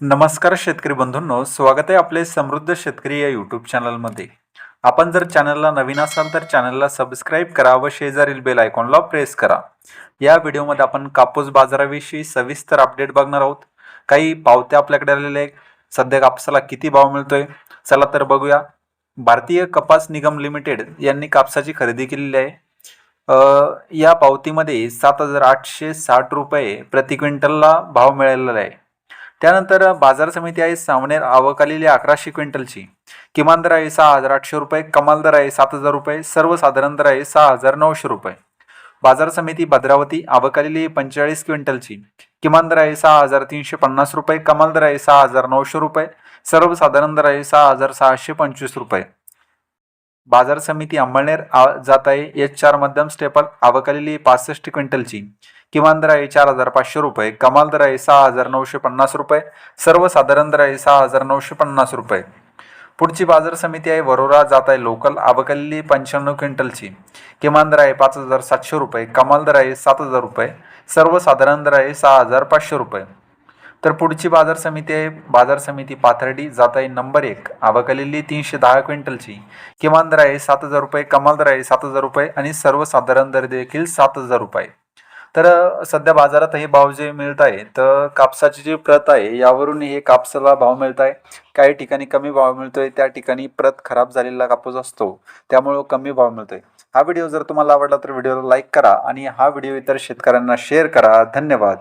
नमस्कार शेतकरी बंधूंनो स्वागत आहे आपले समृद्ध शेतकरी या यूट्यूब चॅनलमध्ये आपण जर चॅनलला नवीन असाल तर चॅनलला सबस्क्राईब करा व शेजारील बेल आयकॉनला प्रेस करा. या व्हिडिओमध्ये आपण कापूस बाजाराविषयी सविस्तर अपडेट बघणार आहोत. काही पावत्या आपल्याकडे आलेल्या आहेत. सध्या कापसाला किती भाव मिळतोय? चला तर बघूया. भारतीय कपास निगम लिमिटेड यांनी कापसाची खरेदी केलेली आहे. या पावतीमध्ये सात हजार आठशे साठ रुपये प्रति क्विंटलला भाव मिळालेला आहे. त्यानंतर बाजार समिती आहे सावनेर आवक आलेली अकराशे क्विंटलची. किमान दर आहे सहा हजार आठशे रुपये कमाल दर आहे सात हजार रुपये सर्वसाधारण दर आहे सहा हजार नऊशे रुपये. बाजार समिती भद्रावती आवक आलेली पंचेचाळीस क्विंटलची. किमान दर आहे सहा हजार तीनशे पन्नास रुपये कमाल दर आहे सहा हजार नऊशे रुपये सर्वसाधारण दर आहे सहा हजार सहाशे पंचवीस रुपये. बाजार समिती अंमळनेर आ- जात आहे एच चार मध्यम स्टेपल आवक आलेली पासष्ट क्विंटलची. किमान दर आहे चार हजार पाचशे रुपये कमाल दर आहे सहा हजार नऊशे पन्नास रुपये सर्वसाधारण दर आहे सहा हजार नऊशे पन्नास रुपये. पुढची बाजार समिती आहे वरोरा जात आहे लोकल आवकलेली पंच्याण्णव क्विंटलची. किमान दर आहे पाच हजार सातशे रुपये कमाल दर आहे सात हजार रुपये सर्वसाधारण दर आहे सहा हजार पाचशे रुपये. तर पुढची बाजार समिती आहे. बाजार समिती पाथर्डी जात आहे नंबर एक. आवक तीनशे दहा क्विंटलची. किमान दर आहे सात हजार रुपये कमाल दर आहे सात हजार रुपये आणि सर्वसाधारण दर देखील सात हजार रुपये. तर सध्या बाजारात हे भाव जे मिळत आहे तर कापसाची जी प्रत आहे यावरून हे कापसाला भाव मिळत आहे. काही ठिकाणी कमी भाव मिळतोय त्या ठिकाणी प्रत खराब झालेला कापूस असतो त्यामुळं कमी भाव मिळतोय. हा व्हिडिओ जर तुम्हाला आवडला तर व्हिडिओला लाईक करा आणि हा व्हिडिओ इतर शेतकऱ्यांना शेअर करा. धन्यवाद.